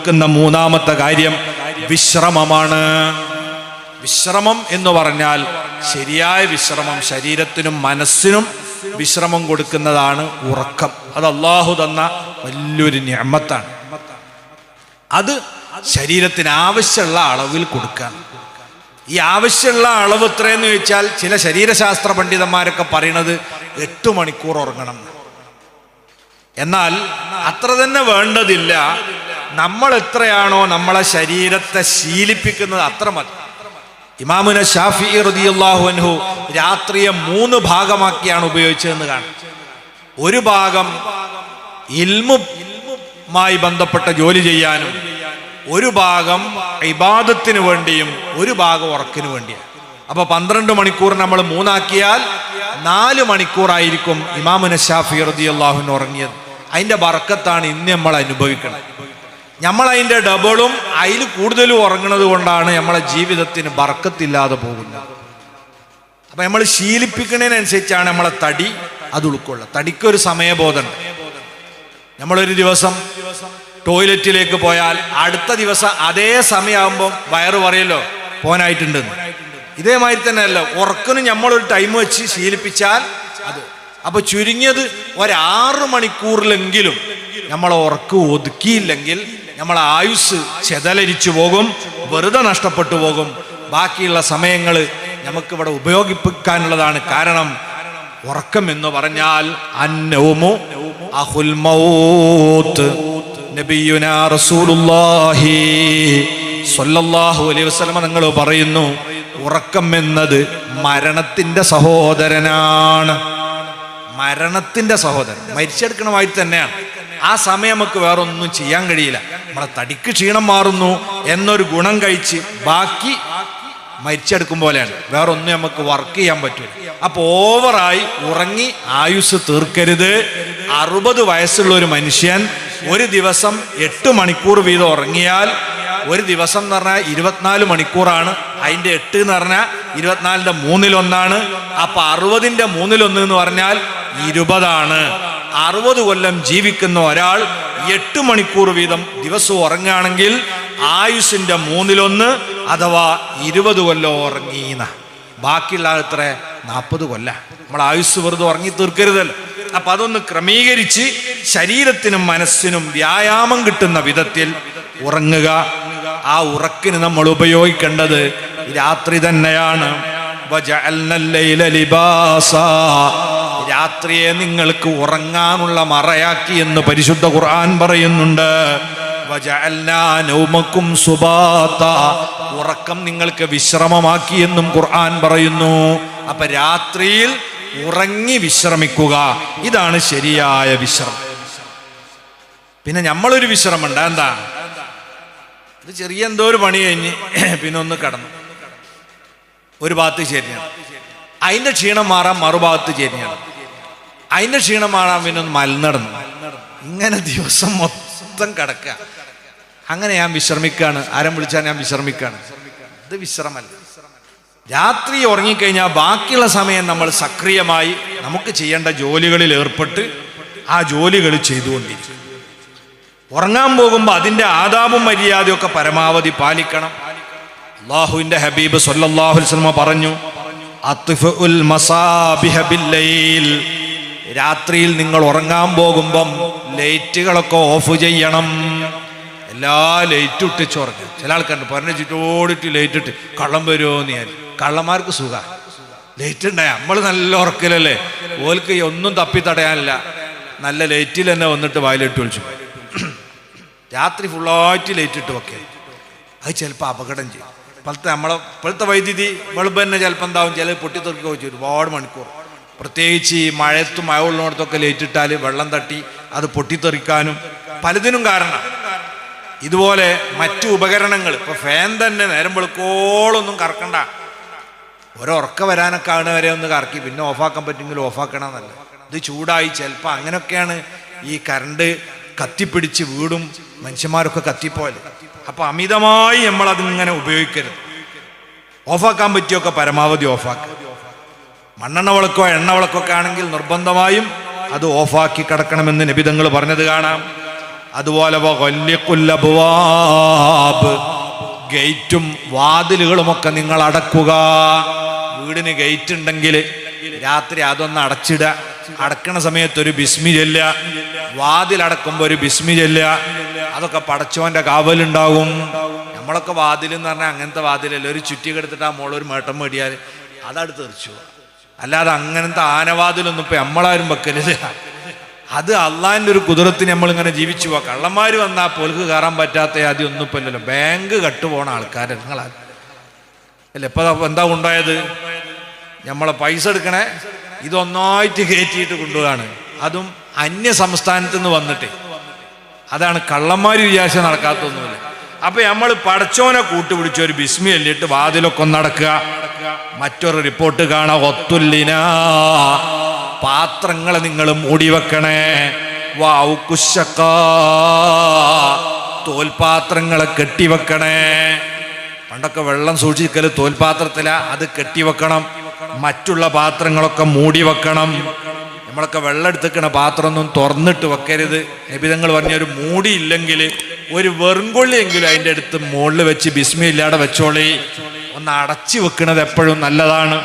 കൊടുക്കുന്ന മൂന്നാമത്തെ കാര്യം വിശ്രമമാണ്. വിശ്രമം എന്ന് പറഞ്ഞാൽ ശരിയായ വിശ്രമം ശരീരത്തിനും മനസ്സിനും വിശ്രമം കൊടുക്കുന്നതാണ് ഉറക്കം. അത് അള്ളാഹു തന്ന വലിയൊരു ഞമ്മത്താണ് അത് ശരീരത്തിന് ആവശ്യമുള്ള അളവിൽ കൊടുക്കുക ഈ ആവശ്യമുള്ള അളവ് എത്രയെന്ന് ചോദിച്ചാൽ ചില ശരീരശാസ്ത്ര പണ്ഡിതന്മാരൊക്കെ പറയണത് എട്ട് മണിക്കൂർ ഉറങ്ങണം. എന്നാൽ അത്ര തന്നെ വേണ്ടതില്ല. നമ്മൾ എത്രയാണോ നമ്മളെ ശരീരത്തെ ശീലിപ്പിക്കുന്നത് അത്ര മതി. ഇമാമുന ഷാഫി റളിയല്ലാഹു അൻഹു രാത്രിയെ മൂന്ന് ഭാഗമാക്കിയാണ് ഉപയോഗിച്ചതെന്ന് കാണാം. ഒരു ഭാഗം ഇൽമുമായി ബന്ധപ്പെട്ട ജോലി ചെയ്യാനും ഒരു ഭാഗം ഇബാദത്തിന് വേണ്ടിയും ഒരു ഭാഗം ഉറക്കിനു വേണ്ടിയാണ്. അപ്പൊ പന്ത്രണ്ട് മണിക്കൂർ നമ്മൾ മൂന്നാക്കിയാൽ നാല് മണിക്കൂറായിരിക്കും ഇമാമുന ഷാഫി റളിയല്ലാഹുവിന് ഉറങ്ങിയത്. അതിന്റെ ബർക്കത്താണ് ഇന്ന് നമ്മൾ അനുഭവിക്കുന്നത് നമ്മൾ അതിന്റെ ഡബിളും അതിൽ കൂടുതലും ഉറങ്ങുന്നത് കൊണ്ടാണ് നമ്മളെ ജീവിതത്തിന് ബർക്കത്തില്ലാതെ പോകുന്നത്. അപ്പം നമ്മൾ ശീലിപ്പിക്കുന്നതിനനുസരിച്ചാണ് നമ്മളെ തടി അത് ഉൾക്കൊള്ളുക. തടിക്കൊരു സമയബോധമുണ്ട്. നമ്മളൊരു ദിവസം ടോയ്ലറ്റിലേക്ക് പോയാൽ അടുത്ത ദിവസം അതേ സമയമാകുമ്പോൾ വയറ് പറയല്ലോ പോനായിട്ടുണ്ടെന്ന് ഇതേമാതിരി തന്നെയല്ല ഉറക്കിന് നമ്മളൊരു ടൈം വെച്ച് ശീലിപ്പിച്ചാൽ അത്. അപ്പൊ ചുരുങ്ങിയത് ഒരാറ് മണിക്കൂറിലെങ്കിലും നമ്മളെ ഉറക്ക് ഒതുക്കിയില്ലെങ്കിൽ നമ്മളെ ആയുസ് ചെതലരിച്ചു പോകും വെറുതെ നഷ്ടപ്പെട്ടു പോകും. ബാക്കിയുള്ള സമയങ്ങൾ നമുക്കിവിടെ ഉപയോഗിപ്പിക്കാനുള്ളതാണ് കാരണം. ഉറക്കം എന്ന് പറഞ്ഞാൽ മൗത്ത്. റസൂലുള്ളാഹി സ്വല്ലല്ലാഹു അലൈഹി വസല്ലം നിങ്ങൾ പറയുന്നു ഉറക്കം എന്നത് മരണത്തിന്റെ സഹോദരനാണ്. മരണത്തിന്റെ സഹോദരൻ. മരിച്ചെടുക്കണമായി തന്നെയാണ്. ആ സമയം നമുക്ക് വേറെ ഒന്നും ചെയ്യാൻ കഴിയില്ല. നമ്മളെ തടിക്ക് ക്ഷീണം മാറുന്നു എന്നൊരു ഗുണം കഴിച്ച് ബാക്കി മരിച്ചെടുക്കും പോലെയാണ്. വേറെ ഒന്നും നമുക്ക് വർക്ക് ചെയ്യാൻ പറ്റില്ല അപ്പൊ ഓവറായി ഉറങ്ങി ആയുസ് തീർക്കരുത്. അറുപത് വയസ്സുള്ള ഒരു മനുഷ്യൻ ഒരു ദിവസം എട്ട് മണിക്കൂർ വീതം ഉറങ്ങിയാൽ ഒരു ദിവസം എന്ന് പറഞ്ഞാൽ ഇരുപത്തിനാല് മണിക്കൂറാണ്. അതിന്റെ എട്ട് എന്ന് പറഞ്ഞാൽ ഇരുപത്തിനാലിന്റെ മൂന്നിലൊന്നാണ്. അപ്പൊ അറുപതിന്റെ മൂന്നിലൊന്ന് എന്ന് പറഞ്ഞാൽ ഇരുപതാണ്. അറുപത് കൊല്ലം ജീവിക്കുന്ന ഒരാൾ എട്ട് മണിക്കൂർ വീതം ദിവസവും ഉറങ്ങുകയാണെങ്കിൽ ആയുസിന്റെ മൂന്നിലൊന്ന് അഥവാ ഇരുപത് കൊല്ലം ഉറങ്ങീന്ന. ബാക്കിയുള്ള എത്ര? നാൽപ്പത് കൊല്ല. നമ്മൾ ആയുസ് വെറുതെ ഉറങ്ങി തീർക്കരുതല്ലോ. അപ്പൊ അതൊന്ന് ക്രമീകരിച്ച് ശരീരത്തിനും മനസ്സിനും വ്യായാമം കിട്ടുന്ന വിധത്തിൽ ഉറങ്ങുക. ആ ഉറക്കിന് നമ്മൾ ഉപയോഗിക്കേണ്ടത് രാത്രി തന്നെയാണ്. രാത്രിയെ നിങ്ങൾക്ക് ഉറങ്ങാനുള്ള മറയാക്കി എന്ന് പരിശുദ്ധ ഖുർആൻ പറയുന്നുണ്ട്. ഉറക്കം നിങ്ങൾക്ക് വിശ്രമമാക്കി എന്നും ഖുർആൻ പറയുന്നു. അപ്പൊ രാത്രിയിൽ ഉറങ്ങി വിശ്രമിക്കുക. ഇതാണ് ശരിയായ വിശ്രമം. പിന്നെ നമ്മളൊരു വിശ്രമമുണ്ട്. എന്താ ഇത് ചെറിയ എന്തോ ഒരു പണി കഴിഞ്ഞ് പിന്നെ ഒന്ന് കടന്നു. ഒരു ഭാഗത്ത് ചേരിയാണ് അതിന്റെ ക്ഷീണം മാറാൻ മറുഭാഗത്ത് ചേരിയാണ് അതിന്റെ ക്ഷീണമാണ് പിന്നെ ഒന്ന് മലനടന്നു ഇങ്ങനെ ദിവസം മൊത്തം കിടക്കുക. അങ്ങനെ ഞാൻ വിശ്രമിക്കാണ് ആരം വിളിച്ചാൽ ഞാൻ വിശ്രമിക്കാണ് ഇത് വിശ്രമല്ല. രാത്രി ഉറങ്ങിക്കഴിഞ്ഞാൽ ബാക്കിയുള്ള സമയം നമ്മൾ സക്രിയമായി നമുക്ക് ചെയ്യേണ്ട ജോലികളിൽ ഏർപ്പെട്ട് ആ ജോലികൾ ചെയ്തുകൊണ്ടിരിക്കും. ഉറങ്ങാൻ പോകുമ്പോൾ അതിന്റെ ആദാബും മര്യാദയൊക്കെ പരമാവധി പാലിക്കണം. അള്ളാഹുവിന്റെ ഹബീബ് സൊല്ലാഹുൽ പറഞ്ഞു അത്ഫഉൽ മസാബിഹ ബില്ലൈൽ രാത്രിയിൽ നിങ്ങൾ ഉറങ്ങാൻ പോകുമ്പം ലൈറ്റുകളൊക്കെ ഓഫ് ചെയ്യണം. എല്ലാ ലൈറ്റും ഇട്ടിച്ച് ഉറങ്ങും ചില ആൾക്കാരുണ്ട് പറഞ്ഞ ചുറ്റോടിട്ട് ലൈറ്റ് ഇട്ട് കള്ളം വരുമോ എന്ന് ഞാൻ. കള്ളന്മാർക്ക് സുഖ. ലൈറ്റ് ഉണ്ടായ നമ്മൾ നല്ല ഉറക്കിലല്ലേ. ഓൽക്ക് ഒന്നും തപ്പി തടയാനില്ല. നല്ല ലൈറ്റിൽ തന്നെ വന്നിട്ട് വായിലിട്ട് വിളിച്ചു രാത്രി ഫുള്ളായിട്ട് ലൈറ്റ് ഇട്ട് ഒക്കെ അത് ചിലപ്പോൾ അപകടം ചെയ്യും. ഇപ്പോഴത്തെ നമ്മളെ ഇപ്പോഴത്തെ വൈദ്യുതി വെളുപ്പ് തന്നെ ചിലപ്പോൾ എന്താവും ചില പൊട്ടിത്തെറിക്കുക വെച്ചു ഒരുപാട് മണിക്കൂർ. പ്രത്യേകിച്ച് ഈ മഴത്തും മഴ ഉള്ളിടത്തൊക്കെ ലേറ്റിട്ടാൽ വെള്ളം തട്ടി അത് പൊട്ടിത്തെറിക്കാനും പലതിനും കാരണം. ഇതുപോലെ മറ്റു ഉപകരണങ്ങൾ ഇപ്പൊ ഫാൻ തന്നെ നേരം വെളുക്കോളൊന്നും കറക്കണ്ട. ഒരുറക്ക വരാനൊക്കെ ആണ് വരെ ഒന്ന് കറക്കി പിന്നെ ഓഫാക്കാൻ പറ്റുമെങ്കിൽ ഓഫാക്കണമെന്നല്ല ഇത് ചൂടായി ചിലപ്പോൾ അങ്ങനെയൊക്കെയാണ് ഈ കറണ്ട് കത്തിപ്പിടിച്ച് വീടും മനുഷ്യന്മാരൊക്കെ കത്തിപ്പോയാലും അപ്പൊ അമിതമായി നമ്മൾ അതിങ്ങനെ ഉപയോഗിക്കരുത്. ഓഫാക്കാൻ പറ്റിയൊക്കെ പരമാവധി ഓഫാക്കുക. മണ്ണെണ്ണ വിളക്കോ എണ്ണ വിളക്കൊക്കെ ആണെങ്കിൽ നിർബന്ധമായും അത് ഓഫാക്കി കിടക്കണമെന്ന് നിബിതങ്ങൾ പറഞ്ഞത് കാണാം. അതുപോലെ. ഗേറ്റും വാതിലുകളുമൊക്കെ നിങ്ങൾ അടക്കുക. വീടിന് ഗേറ്റ് ഉണ്ടെങ്കിൽ രാത്രി അതൊന്ന് അടച്ചിട. അടക്കണ സമയത്ത് ഒരു ബിസ്മി ചെല്ലുക. വാതിലടക്കുമ്പോൾ ഒരു ബിസ്മി ചെല്ലുക. അതൊക്കെ പടച്ചോന്റെ കാവലുണ്ടാവും. നമ്മളൊക്കെ വാതിലെന്ന് പറഞ്ഞാൽ അങ്ങനത്തെ വാതിലല്ല? ഒരു ചുറ്റി കെടുത്തിട്ട് ആ മോളൊരു മേട്ടം മേടിയാൽ അതടുത്ത് തെറിച്ചു. അല്ലാതെ അങ്ങനത്തെ ആനവാതിലൊന്നും ഇപ്പൊ നമ്മളാരും വെക്കരുത് അത് അള്ളാഹിന്റെ ഒരു കുതിരത്തിന് നമ്മളിങ്ങനെ ജീവിച്ചു പോവാ. കള്ളന്മാർ വന്നാൽ പോലുക്ക് കയറാൻ പറ്റാത്ത ആദ്യം ഒന്നും ഇപ്പൊ ഇല്ലല്ലോ. ബാങ്ക് കട്ടുപോണ ആൾക്കാർ നിങ്ങളാ. അല്ല ഇപ്പൊ എന്താ ഉണ്ടായത് നമ്മളെ പൈസ എടുക്കണേ ഇതൊന്നായിട്ട് കയറ്റിയിട്ട് കൊണ്ടുപോവാണ്. അതും അന്യ സംസ്ഥാനത്ത് നിന്ന് വന്നിട്ട്. അതാണ് കള്ളന്മാർ വിചാരിച്ച നടക്കാത്തൊന്നുമില്ല. അപ്പൊ നമ്മൾ പടച്ചോനെ കൂട്ടുപിടിച്ച ഒരു ബിസ്മി അല്ലിട്ട് വാതിലൊക്കെ ഒന്നടക്കുക മറ്റൊരു റിപ്പോർട്ട് കാണാം. ഒത്തുല്ലിന. പാത്രങ്ങൾ നിങ്ങൾ മൂടി വെക്കണേ. വാവു കുശക്ക. തോൽപാത്രങ്ങളെ കെട്ടിവെക്കണേ പണ്ടൊക്കെ വെള്ളം സൂക്ഷിക്കൽ തോൽപാത്രത്തില. അത് കെട്ടിവെക്കണം മറ്റുള്ള പാത്രങ്ങളൊക്കെ മൂടി വെക്കണം. നമ്മളൊക്കെ വെള്ളം എടുത്തിക്കണ പാത്രമൊന്നും തുറന്നിട്ട് വെക്കരുത്. നിബിതങ്ങൾ പറഞ്ഞ ഒരു മൂടി ഇല്ലെങ്കിൽ ഒരു വെറുങ്കൊള്ളിയെങ്കിലും അതിന്റെ അടുത്ത് മുകളിൽ വെച്ച് ബിസ്മി ഇല്ലാതെ വെച്ചോളി. ഒന്ന് അടച്ചു വെക്കുന്നത് എപ്പോഴും നല്ലതാണ്.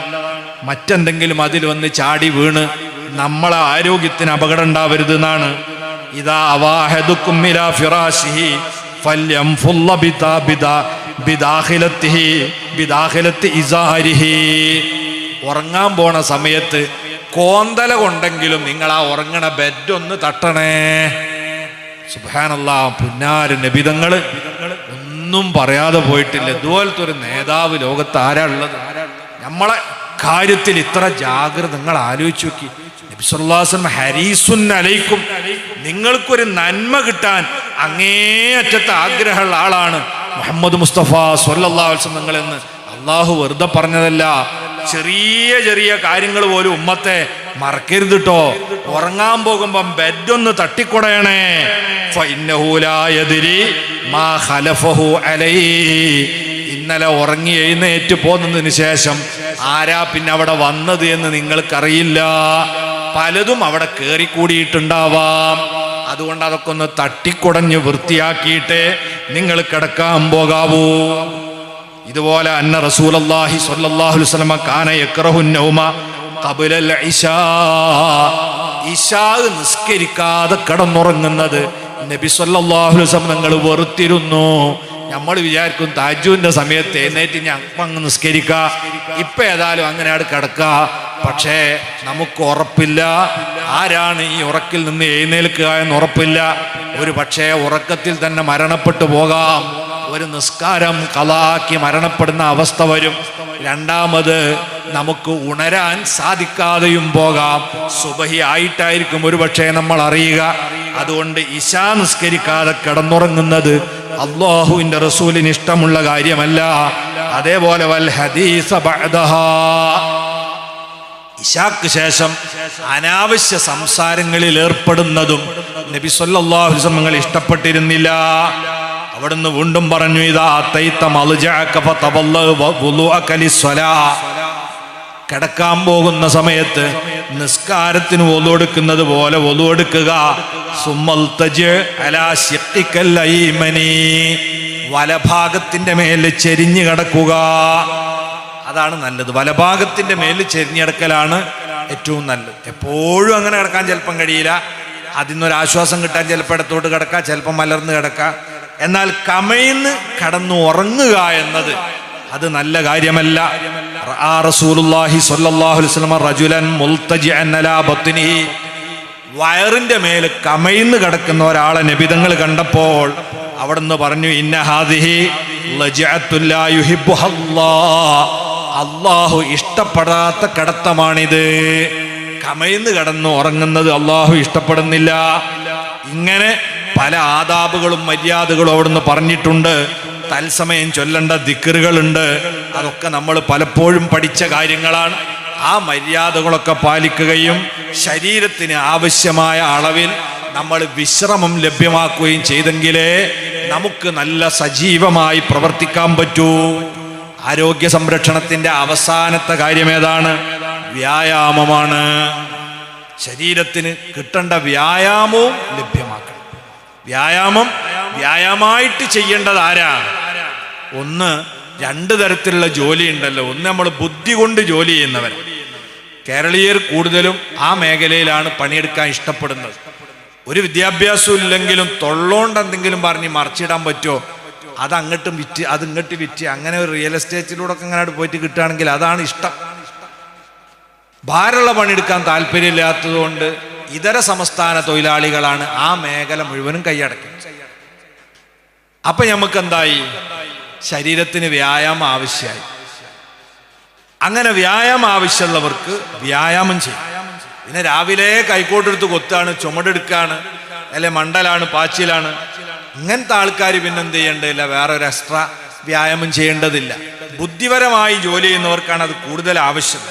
മറ്റെന്തെങ്കിലും അതിൽ വന്ന് ചാടി വീണ് നമ്മളെ ആരോഗ്യത്തിന് അപകടം ഉണ്ടാവരുത് എന്നാണ്. ഇസാരിഹി. ഉറങ്ങാൻ പോണ സമയത്ത് കോന്തല കൊണ്ടെങ്കിലും നിങ്ങൾ ആ ഉറങ്ങണ ബെഡ് ഒന്ന് തട്ടണേ. സുബാനല്ല പുന്നാര് നബിതങ്ങൾ. ഒന്നും പറയാതെ പോയിട്ടില്ല. ഇതുപോലത്തെ ഒരു നേതാവ് ലോകത്ത് ആരാ ഉള്ളത്? നമ്മളെ കാര്യത്തിൽ ഇത്ര ജാഗ്രത നിങ്ങൾ ആലോചിച്ച് നോക്കി. നബിസ്വല്ലാസം ഹരീസുൻ അലൈക്കും. നിങ്ങൾക്കൊരു നന്മ കിട്ടാൻ അങ്ങേയറ്റത്തെ ആഗ്രഹമുള്ള ആളാണ് മുഹമ്മദ് മുസ്തഫ സൊല്ലാ നിങ്ങൾ നിങ്ങളെന്ന്. അള്ളാഹു വെറുതെ പറഞ്ഞതല്ല. ചെറിയ ചെറിയ കാര്യങ്ങൾ പോലും ഉമ്മത്തെ മറക്കരുത് ട്ടോ. ഉറങ്ങാൻ പോകുമ്പം ബെഡ് ഒന്ന് തട്ടിക്കൊടയണേ. ഫഇന്നഹു ഇന്നലെ ഉറങ്ങി എഴുന്നേറ്റ് പോന്നതിന് ശേഷം ആരാ പിന്നെ അവിടെ വന്നത് എന്ന് നിങ്ങൾക്കറിയില്ല. പലതും അവിടെ കയറിക്കൂടിയിട്ടുണ്ടാവാം അതുകൊണ്ട് അതൊക്കെ ഒന്ന് തട്ടിക്കുടഞ്ഞ് വൃത്തിയാക്കിയിട്ട് നിങ്ങൾ കിടക്കാൻ പോകാവൂ. ഇതുപോലെ അന്ന റസൂലല്ലാഹി സ്വല്ലല്ലാഹു വസല്ലമ കാന യക്റഹു നൗമ ഖബലൽ ഇശാ. ഇശാ നിസ്കരിക്കാതെ കിടന്നുറങ്ങുന്നത് നബി വസല്ലം നിങ്ങൾ വെറുത്തിരുന്നു. നമ്മൾ വിചാരിക്കും താജുവിന്റെ സമയത്ത് എഴുന്നേറ്റ് ഞാൻ അങ്ങ് നിസ്കരിക്ക. ഇപ്പൊ ഏതായാലും അങ്ങനെ അവിടെ കിടക്ക. പക്ഷേ നമുക്ക് ഉറപ്പില്ല. ആരാണ് ഈ ഉറക്കിൽ നിന്ന് എഴുന്നേൽക്കുക എന്ന് ഉറപ്പില്ല. ഒരു പക്ഷേ ഉറക്കത്തിൽ തന്നെ മരണപ്പെട്ടു പോകാം. ഒരു നിസ്കാരം കലാക്കി മരണപ്പെടുന്ന അവസ്ഥ വരും. രണ്ടാമത് നമുക്ക് ഉണരാൻ സാധിക്കാതെയും പോകാം. സുബഹി ആയിട്ടായിരിക്കും ഒരു പക്ഷേ നമ്മൾ അറിയുക. അതുകൊണ്ട് ഇശാ നിസ്കരിക്കാതെ കിടന്നുറങ്ങുന്നത് അള്ളാഹുവിന്റെ റസൂലിന് ഇഷ്ടമുള്ള കാര്യമല്ല. അതേപോലെ വൽ ഹദീസ ഇശാക്ക് ശേഷം അനാവശ്യ സംസാരങ്ങളിൽ ഏർപ്പെടുന്നതും നബി വസല്ലം നിങ്ങൾ ഇഷ്ടപ്പെട്ടിരുന്നില്ല. അവിടുന്ന് വീണ്ടും പറഞ്ഞു ഇതാ തൈത്ത വളുഅക ലിസ്സലാ. കിടക്കാൻ പോകുന്ന സമയത്ത് നിസ്കാരത്തിന് ഒലുകൊടുക്കുന്നത് പോലെ ഒലുകൊടുക്കുക വലഭാഗത്തിന്റെ മേൽ ചെരിഞ്ഞു കിടക്കുക. അതാണ് നല്ലത്. വലഭാഗത്തിന്റെ മേൽ ചെരിഞ്ഞിടക്കലാണ് ഏറ്റവും നല്ലത്. എപ്പോഴും അങ്ങനെ കിടക്കാൻ ചിലപ്പം കഴിയില്ല. അതിൽ നിന്നൊരാശ്വാസം കിട്ടാൻ ചിലപ്പോൾ ഇടത്തോട്ട് കിടക്കാം ചിലപ്പം മലർന്ന് കിടക്കാം എന്നാൽ കമയിന്ന് കടന്നു ഉറങ്ങുക എന്നത് അത് നല്ല കാര്യമല്ല. വയറിന്റെ മേൽ കമയിന്ന് കിടക്കുന്ന ഒരാളെ നബിതങ്ങൾ കണ്ടപ്പോൾ അവിടുന്ന് പറഞ്ഞു ഇന്ന ഹാദിഹി ലജഅത്തുൻ ലാ യുഹിബ്ബുഹല്ലാഹ്. അള്ളാഹു ഇഷ്ടപ്പെടാത്ത കിടത്തമാണിത്. കമയിന്ന് കിടന്ന് ഉറങ്ങുന്നത് അള്ളാഹു ഇഷ്ടപ്പെടുന്നില്ല. ഇങ്ങനെ പല ആദാബുകളും മര്യാദകളും അവിടുന്ന് പറഞ്ഞിട്ടുണ്ട്. തത്സമയം ചൊല്ലേണ്ട ദിക്കറുകളുണ്ട്. അതൊക്കെ നമ്മൾ പലപ്പോഴും പഠിച്ച കാര്യങ്ങളാണ്. ആ മര്യാദകളൊക്കെ പാലിക്കുകയും ശരീരത്തിന് ആവശ്യമായ അളവിൽ നമ്മൾ വിശ്രമം ലഭ്യമാക്കുകയും ചെയ്തെങ്കിലേ നമുക്ക് നല്ല സജീവമായി പ്രവർത്തിക്കാൻ പറ്റൂ. ആരോഗ്യ സംരക്ഷണത്തിന്റെ അവസാനത്തെ കാര്യം ഏതാണ്? വ്യായാമമാണ്. ശരീരത്തിന് കിട്ടേണ്ട വ്യായാമവും ലഭ്യമാക്കണം. വ്യായാമം വ്യായാമമായിട്ട് ചെയ്യേണ്ടത് ആരാ? ഒന്ന് രണ്ട് തരത്തിലുള്ള ജോലി ഉണ്ടല്ലോ ഒന്ന് നമ്മൾ ബുദ്ധി കൊണ്ട് ജോലി ചെയ്യുന്നവർ കേരളീയർ കൂടുതലും ആ മേഖലയിലാണ് പണിയെടുക്കാൻ ഇഷ്ടപ്പെടുന്നത്. ഒരു വിദ്യാഭ്യാസവും ഇല്ലെങ്കിലും തൊള്ളോണ്ട് എന്തെങ്കിലും പറഞ്ഞ് മറിച്ചിടാൻ പറ്റുമോ അത് അങ്ങോട്ടും വിറ്റ് അത് ഇങ്ങോട്ട് വിറ്റ് അങ്ങനെ ഒരു റിയൽ എസ്റ്റേറ്റിലൂടെ ഒക്കെ അങ്ങനെ പോയിട്ട് കിട്ടുകയാണെങ്കിൽ അതാണ് ഇഷ്ടം. ഭാരമുള്ള പണിയെടുക്കാൻ താല്പര്യമില്ലാത്തതുകൊണ്ട് ഇതര സംസ്ഥാന തൊഴിലാളികളാണ് ആ മേഖല മുഴുവനും കൈയടക്കുന്നത് അപ്പൊ നമുക്ക് എന്തായി ശരീരത്തിന് വ്യായാമം ആവശ്യമായി. അങ്ങനെ വ്യായാമം ആവശ്യമുള്ളവർക്ക് വ്യായാമം ചെയ്യും. പിന്നെ രാവിലെ കൈക്കോട്ടെടുത്ത് കൊത്താണ് ചുമടെടുക്കാണ് അല്ലെ മണ്ടലാണ് പാച്ചിലാണ്. ഇങ്ങനത്തെ ആൾക്കാർ പിന്നെ എന്ത് ചെയ്യേണ്ടതില്ല വേറെ ഒരു എക്സ്ട്രാ വ്യായാമം ചെയ്യേണ്ടതില്ല. ബുദ്ധിപരമായി ജോലി ചെയ്യുന്നവർക്കാണ് അത് കൂടുതൽ ആവശ്യം.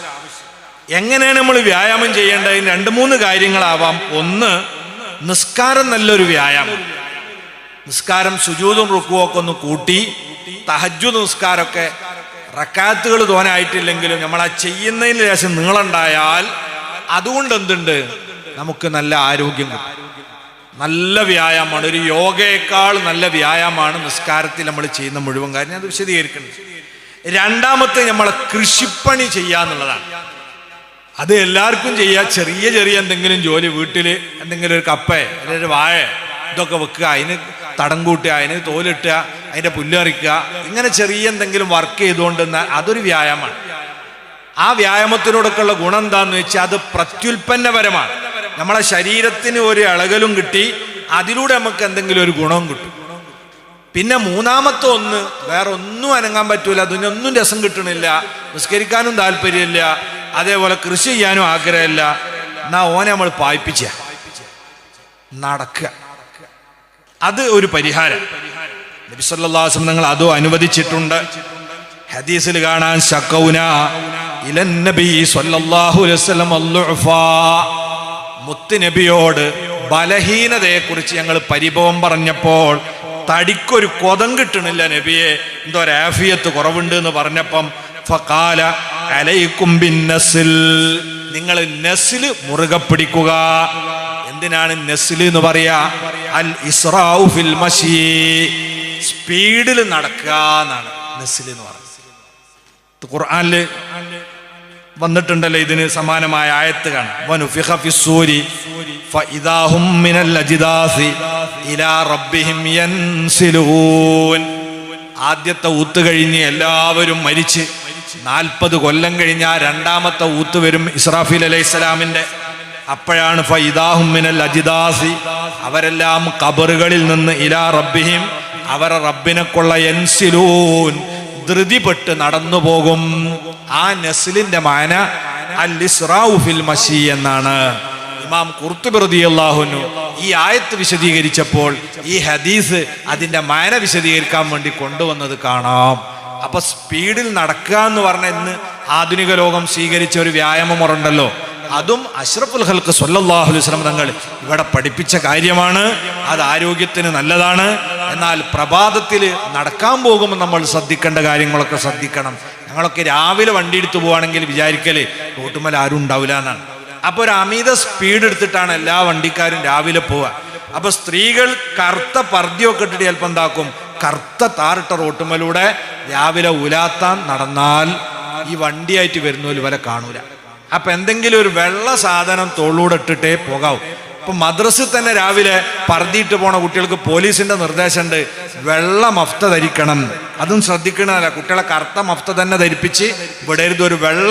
എങ്ങനെയാണ് നമ്മൾ വ്യായാമം ചെയ്യേണ്ടത്? രണ്ട് മൂന്ന് കാര്യങ്ങളാവാം. ഒന്ന് നിസ്കാരം നല്ലൊരു വ്യായാമം. നിസ്കാരം സുജൂതും റുക്കുവൊക്കെ ഒന്ന് കൂട്ടി തഹജു നിസ്കാരമൊക്കെ റക്കാത്തുകൾ തോനായിട്ടില്ലെങ്കിലും നമ്മൾ ആ ചെയ്യുന്നതിന് ശേഷം നീളുണ്ടായാൽ അതുകൊണ്ട് എന്തുണ്ട്? നമുക്ക് നല്ല ആരോഗ്യം നല്ല വ്യായാമമാണ്. ഒരു യോഗയേക്കാൾ നല്ല വ്യായാമമാണ് നിസ്കാരത്തിൽ നമ്മൾ ചെയ്യുന്ന മുഴുവൻ കാര്യം. അത് വിശദീകരിക്കുന്നത് രണ്ടാമത്തെ നമ്മളെ കൃഷിപ്പണി ചെയ്യാന്നുള്ളതാണ് അത് എല്ലാവർക്കും ചെയ്യുക ചെറിയ ചെറിയ എന്തെങ്കിലും ജോലി വീട്ടിൽ എന്തെങ്കിലും ഒരു കപ്പ അല്ലെങ്കിൽ ഒരു വാഴ ഇതൊക്കെ വെക്കുക അതിന് തടം കൂട്ടുക അതിന് തോലിട്ടുക അതിന്റെ പുല്ലറിക്കുക ഇങ്ങനെ ചെറിയ എന്തെങ്കിലും വർക്ക് ചെയ്തുകൊണ്ട് അതൊരു വ്യായാമമാണ്. ആ വ്യായാമത്തിനോടൊക്കെയുള്ള ഗുണം എന്താന്ന് വെച്ചാൽ അത് പ്രത്യുൽപ്പന്നപരമാണ്. നമ്മളെ ശരീരത്തിന് ഒരു ഇളകലും കിട്ടി അതിലൂടെ നമുക്ക് എന്തെങ്കിലും ഒരു ഗുണവും കിട്ടും. പിന്നെ മൂന്നാമത്തെ ഒന്ന് വേറെ ഒന്നും അനങ്ങാൻ പറ്റൂല അതിനൊന്നും രസം കിട്ടണില്ല നിസ്കരിക്കാനും താല്പര്യമില്ല അതേപോലെ കൃഷി ചെയ്യാനും ആഗ്രഹമില്ല. എന്നാ ഓനെ നമ്മൾ പായിപ്പിച്ച. നടക്കുക. അത് ഒരു പരിഹാരം. നബിസല്ലാസം നിങ്ങൾ അതും അനുവദിച്ചിട്ടുണ്ട്. ഹദീസിൽ കാണാൻ ശക്കൗന ഇലൻ നബി സല്ലല്ലാഹു അലൈഹി വസല്ലം മുത്ത് നബിയോട് ഞങ്ങൾ പരിഭവം പറഞ്ഞപ്പോൾ തടിക്കൊരു കൊതം കിട്ടണില്ല നബിയെ. എന്തോ രാഫിയത്ത് കുറവുണ്ട് എന്ന് പറഞ്ഞപ്പം ഫഖാല അലൈക്കും നിങ്ങൾ നസിൽ മുറുകെ പിടിക്കുക. എന്തിനാണ് നസിൽ എന്ന് പറയാ? അൽ ഫിൽ സ്പീഡിൽ നടക്കുക എന്നാണ് നസിൽ എന്ന് പറയുന്നത്. ഖുർആനിൽ വന്നിട്ടുണ്ടല്ലോ ഇതിന് സമാനമായ ആയത്ത് കാണാം. ആദ്യത്തെ ഊത്ത് കഴിഞ്ഞ് എല്ലാവരും മരിച്ച് നാൽപ്പത് കൊല്ലം കഴിഞ്ഞ രണ്ടാമത്തെ ഊത്ത് വരും ഇസ്രാഫിൽ അലൈഹി സ്വലാമിന്റെ അപ്പോഴാണ് ഫൈദാഹുമിനൽ അജിദാസി അവരെല്ലാം കബറുകളിൽ നിന്ന് ഇലാ റബ്ബിഹിം അവരെ റബ്ബിനെ കൊള്ള എൻസിലൂൻ ധൃതിപ്പെട്ട് നടന്നു പോകും. ആ നസ്ലിന്റെ മാന അൽ ഇസ്റാഉ ഫിൽ മഷി എന്നാണ്. ഇമാം കുർത്തുബി അള്ളാഹുനു ഈ ആയത്ത് വിശദീകരിച്ചപ്പോൾ ഈ ഹദീസ് അതിന്റെ മാന വിശദീകരിക്കാൻ വേണ്ടി കൊണ്ടുവന്നത് കാണാം. അപ്പൊ സ്പീഡിൽ നടക്കുക എന്ന് പറഞ്ഞ ഇന്ന് ആധുനിക ലോകം സ്വീകരിച്ച ഒരു വ്യായാമം മുറണ്ടല്ലോ അതും അഷ്റഫുൽ ഹൽക്ക് സല്ലല്ലാഹു അലൈഹി വസല്ലം തങ്ങൾ ഇവിടെ പഠിപ്പിച്ച കാര്യമാണ്. അത് ആരോഗ്യത്തിന് നല്ലതാണ്. എന്നാൽ പ്രഭാതത്തിൽ നടക്കാൻ പോകുമ്പോൾ നമ്മൾ ശ്രദ്ധിക്കേണ്ട കാര്യങ്ങളൊക്കെ ശ്രദ്ധിക്കണം. ഞങ്ങളൊക്കെ രാവിലെ വണ്ടി എടുത്തു പോവാണെങ്കിൽ വിചാരിക്കൽ റോട്ടുമല ആരും ഉണ്ടാവില്ല എന്നാണ്. അപ്പൊ ഒരു അമിത സ്പീഡ് എടുത്തിട്ടാണ് എല്ലാ വണ്ടിക്കാരും രാവിലെ പോവുക. അപ്പൊ സ്ത്രീകൾ കറുത്ത പർദ്ദയൊക്കെ ഇട്ടിട്ട് ചിലപ്പോൾ എന്താക്കും? കറുത്ത താറിട്ട റോട്ടുമലൂടെ രാവിലെ ഉലാത്താൻ നടന്നാൽ ഈ വണ്ടിയായിട്ട് വരുന്നവർ വരെ കാണൂല. അപ്പൊ എന്തെങ്കിലും ഒരു വെള്ള സാധനം തോളൂടെ ഇട്ടിട്ടേ പോകാവൂ. ഇപ്പൊ മദ്രസിൽ തന്നെ രാവിലെ പറഞ്ഞിട്ട് പോണ കുട്ടികൾക്ക് പോലീസിന്റെ നിർദ്ദേശമുണ്ട്. വെള്ള മഫ്ത ധരിക്കണം. അതും ശ്രദ്ധിക്കണമല്ല കുട്ടികളെ കറുത്ത മഫ്ത തന്നെ ധരിപ്പിച്ച് വിടരുത്. ഒരു വെള്ള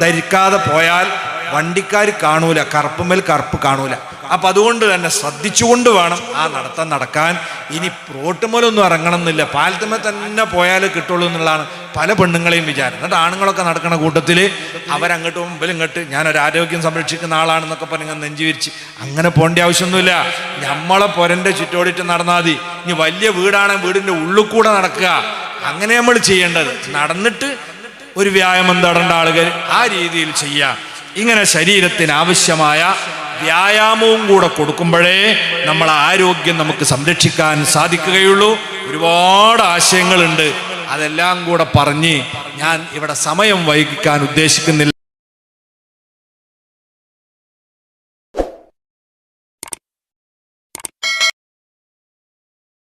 ധരിക്കാതെ പോയാൽ വണ്ടിക്കാർ കാണൂല കറുപ്പുമേൽ കറുപ്പ് കാണൂല. അപ്പൊ അതുകൊണ്ട് തന്നെ ശ്രദ്ധിച്ചുകൊണ്ട് വേണം ആ നടത്തം നടക്കാൻ. ഇനി റോട്ടുമേലൊന്നും ഇറങ്ങണം എന്നില്ല പാലത്തുമേ തന്നെ പോയാലേ കിട്ടുള്ളൂ എന്നുള്ളതാണ് പല പെണ്ണുങ്ങളെയും വിചാരം. എന്നിട്ട് ആണുങ്ങളൊക്കെ നടക്കുന്ന കൂട്ടത്തിൽ അവരങ്ങോട്ട് മുമ്പിൽ ഇങ്ങോട്ട് ഞാൻ ഒരു ആരോഗ്യം സംരക്ഷിക്കുന്ന ആളാണെന്നൊക്കെ പറഞ്ഞ് നെഞ്ചു വിരിച്ച് അങ്ങനെ പോകേണ്ട ആവശ്യമൊന്നുമില്ല. നമ്മളെ പൊരന്റെ ചുറ്റോടിട്ട് നടന്നാൽ മതി. ഇനി വലിയ വീടാണെങ്കിൽ വീടിന്റെ ഉള്ളിൽ കൂടെ നടക്കുക. അങ്ങനെ നമ്മൾ ചെയ്യേണ്ടത്. നടന്നിട്ട് ഒരു വ്യായാമം തടേണ്ട ആളുകൾ ആ രീതിയിൽ ചെയ്യാം ഇങ്ങനെ ശരീരത്തിന് ആവശ്യമായ വ്യായാമവും കൂടെ കൊടുക്കുമ്പോഴേ നമ്മളെ ആരോഗ്യം നമുക്ക് സംരക്ഷിക്കാൻ സാധിക്കുകയുള്ളൂ. ഒരുപാട് ആശയങ്ങളുണ്ട്. അതെല്ലാം കൂടെ പറഞ്ഞ് ഞാൻ ഇവിടെ സമയം വൈകിക്കാൻ ഉദ്ദേശിക്കുന്നില്ല.